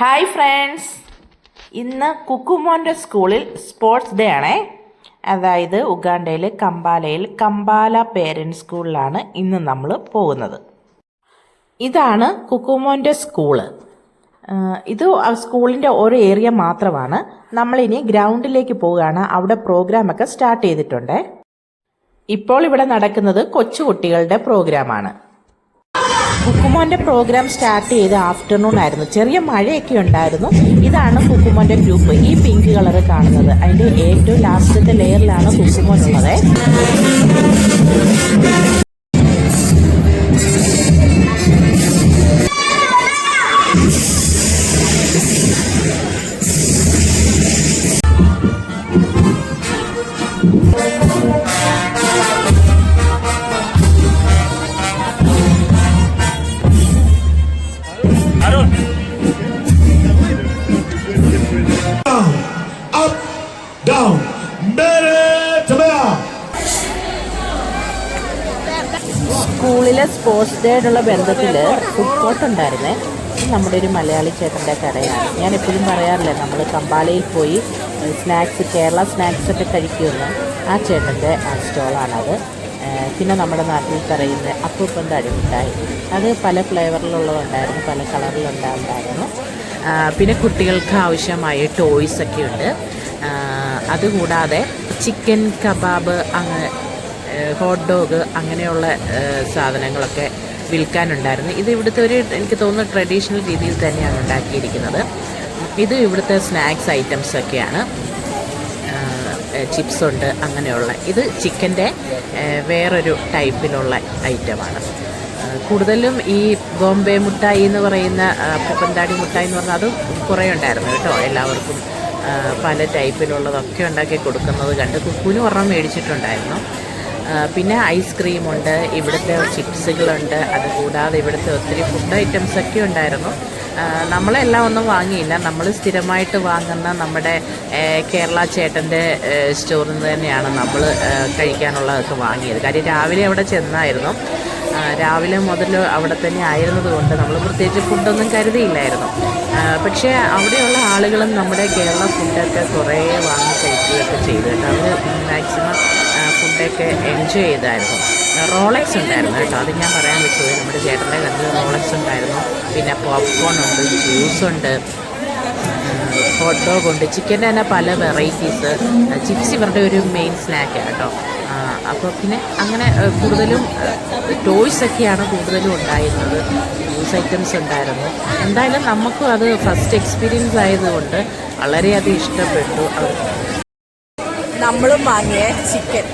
Hi friends ഇന്ന് കുക്കുമോന്റെ സ്കൂളിൽ sports day ആണേ. അതായത് ഉഗാണ്ടയിലെ കമ്പാലയിൽ കമ്പാല പേരന്റ് സ്കൂളിലാണ് ഇന്ന് നമ്മൾ പോകുന്നത്. ഇതാണ് കുക്കുമോന്റെ സ്കൂൾ ഇത് സ്കൂളിന്റെ ഒരു ഏരിയ മാത്രമാണ്. നമ്മളിനി ഗ്രൗണ്ടിലേക്ക് പോവുകയാണ്. അവിടെ പ്രോഗ്രാമൊക്കെ സ്റ്റാർട്ട് ചെയ്തിട്ടുണ്ട്. ഇപ്പോൾ ഇവിടെ നടക്കുന്നത് കൊച്ചുകുട്ടികളുടെ പ്രോഗ്രാമാണ് കുക്കുമോന്റെ പ്രോഗ്രാം സ്റ്റാർട്ട് ചെയ്ത് ആഫ്റ്റർനൂൺ ആയിരുന്നു. ചെറിയ മഴയൊക്കെ ഉണ്ടായിരുന്നു. ഇതാണ് കുക്കുമോന്റെ ഗ്രൂപ്പ്. ഈ പിങ്ക് കളർ കാണുന്നത്. അതിന്റെ ഏറ്റവും ലാസ്റ്റത്തെ ലെയറിലാണ് കുക്കുമോൻ ഉള്ളത് down, up, down, mbele, tembea. സ്കൂളിലെ സ്പോർട്സ് ഡേ ആയിട്ടുള്ള ബന്ധത്തിൽ ഫുഡ് കോർട്ട് ഉണ്ടായിരുന്നേ നമ്മുടെ ഒരു മലയാളി ചേട്ടന്റെ കടയാണ്. ഞാൻ എപ്പോഴും പറയാറില്ലേ നമ്മൾ കമ്പാലയിൽ പോയി സ്നാക്സ് കേരള സ്നാക്സ് ഒക്കെ കഴിക്കുമെന്ന്. ആ ചേട്ടന്റെ സ്റ്റോളാണത് പിന്നെ നമ്മുടെ നാട്ടിൽ പറയുന്ന അപ്പൂപ്പന്റെ അടിമിട്ടായി. അത് പല ഫ്ലേവറിലുള്ളതുണ്ടായിരുന്നു പല കളറിലുണ്ടായിരുന്നു പിന്നെ കുട്ടികൾക്ക് ആവശ്യമായ ടോയ്സ് ഒക്കെ ഉണ്ട്. അതുകൂടാതെ ചിക്കൻ കബാബ് അങ്ങനെ ഹോട്ട് ഡോഗ് അങ്ങനെയുള്ള സാധനങ്ങളൊക്കെ വിൽക്കാനുണ്ടായിരുന്നു. ഇത് ഇവിടുത്തെ ഒരു എനിക്ക് തോന്നുന്നു ട്രഡീഷണൽ രീതിയിൽ തന്നെയാണ് ഉണ്ടാക്കിയിരിക്കുന്നത്. ഇത് ഇവിടുത്തെ സ്നാക്സ് ഐറ്റംസ് ഒക്കെയാണ്. ചിപ്സ് ഉണ്ട് അങ്ങനെയുള്ള. ഇത് ചിക്കന്റെ വേറൊരു ടൈപ്പിലുള്ള ഐറ്റമാണ്. കൂടുതലും ഈ ബോംബെ മുട്ടായി എന്ന് പറയുന്ന പൂപ്പന്താടി മുട്ടായി എന്ന് പറഞ്ഞാൽ അത് കുറേ ഉണ്ടായിരുന്നു കേട്ടോ. എല്ലാവർക്കും പല ടൈപ്പിലുള്ളതൊക്കെ ഉണ്ടാക്കി കൊടുക്കുന്നത് കണ്ട് കുക്കുവിന് ഒരെണ്ണം മേടിച്ചിട്ടുണ്ടായിരുന്നു. പിന്നെ ഐസ്ക്രീമുണ്ട് ഇവിടുത്തെ ചിപ്സുകളുണ്ട് അതുകൂടാതെ ഇവിടുത്തെ ഒത്തിരി ഫുഡ് ഐറ്റംസ് ഒക്കെ ഉണ്ടായിരുന്നു. നമ്മളെല്ലാം ഒന്നും വാങ്ങിയില്ല. നമ്മൾ സ്ഥിരമായിട്ട് വാങ്ങുന്ന നമ്മുടെ കേരള ചേട്ടന്റെ സ്റ്റോറിൽ നിന്ന് തന്നെയാണ് നമ്മൾ കഴിക്കാനുള്ളതൊക്കെ വാങ്ങിയത്. കാര്യം രാവിലെ അവിടെ ചെന്നായിരുന്നു. രാവിലെ മുതൽ അവിടെ തന്നെ ആയിരുന്നത് കൊണ്ട് നമ്മൾ പ്രത്യേകിച്ച് ഫുഡൊന്നും കരുതിയില്ലായിരുന്നു. പക്ഷേ അവിടെയുള്ള ആളുകളും നമ്മുടെ കേരള ഫുഡൊക്കെ കുറേ വാങ്ങി കഴിക്കുകയൊക്കെ ചെയ്തു കേട്ടോ. അവർ മാക്സിമം ഫുഡൊക്കെ എൻജോയ് ചെയ്തായിരുന്നു. റോളക്സ് ഉണ്ടായിരുന്നു കേട്ടോ. അത് ഞാൻ പറയാൻ പറ്റുമോ നമ്മുടെ ചേട്ടന്റെ കയ്യിൽ റോളക്സ് ഉണ്ടായിരുന്നു. പിന്നെ പോപ്കോൺ ഉണ്ട് ജ്യൂസ് ഉണ്ട്. ഹോട്ട് ഡോഗ് ഉണ്ട്. ചിക്കന്റെ തന്നെ പല വെറൈറ്റീസ് ചിപ്സ് ഇവരുടെ ഒരു മെയിൻ സ്നാക്ക് കേട്ടോ. അപ്പോൾ പിന്നെ അങ്ങനെ കൂടുതലും ടോയ്സ് ഒക്കെയാണ് കൂടുതലും ഉണ്ടായിരുന്നത്. ന്യൂസ് ഐറ്റംസ് ഉണ്ടായിരുന്നു. എന്തായാലും നമുക്കും അത് ഫസ്റ്റ് എക്സ്പീരിയൻസ് ആയതുകൊണ്ട് വളരെയധികം ഇഷ്ടപ്പെട്ടു. നമ്മളും വാങ്ങിയ ചിക്കൻ